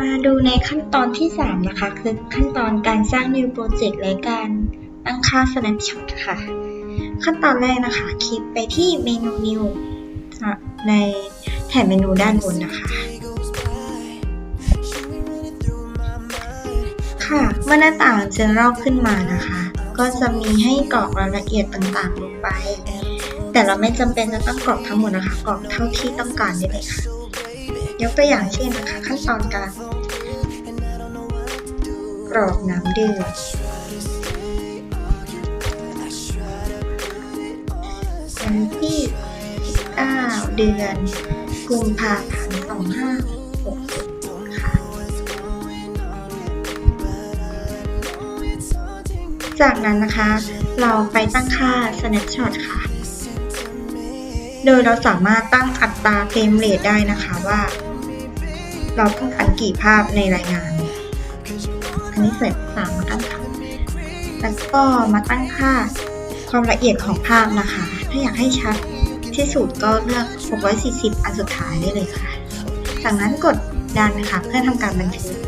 มาดูในขั้นตอนที่ 3 นะคะ คือขั้นตอนการสร้าง new project และการตั้งค่า snapshot ค่ะ ขั้นตอนแรกนะคะ คลิกไปที่เมนู new ในแถบเมนูด้านบนนะคะ ค่ะเมื่อหน้าต่าง General ขึ้นมานะคะ ก็จะมีให้กรอกรายละเอียดต่างๆลงไป แต่เราไม่จำเป็นจะต้องกรอกทั้งหมดนะคะ กรอกเท่าที่ต้องการได้เลยค่ะ ยกตัวอย่างเช่นนะคะ ขั้นตอนการกรอกน้ำดื่มวันที่9เดือนกุมภาพันธ์2560ค่ะ จากนั้นนะคะ เราไปตั้งค่า snapshot ค่ะ โดยเราสามารถตั้งอัตราเฟรมเรทได้นะคะว่า เราต้องการกี่ภาพในรายงาน อันนี้เสร็จสามแล้วกันค่ะแล้วก็มาตั้งค่าความละเอียดของภาพนะคะ ถ้าอยากให้ชัดที่สุดก็เลือก 640 อันสุดท้ายได้เลยค่ะ จากนั้นกดดันนะคะเพื่อทำการบันทึก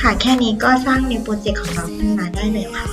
ค่ะแค่นี้ก็สร้างในโปรเจกต์ของเราขึ้นมาได้เลยค่ะ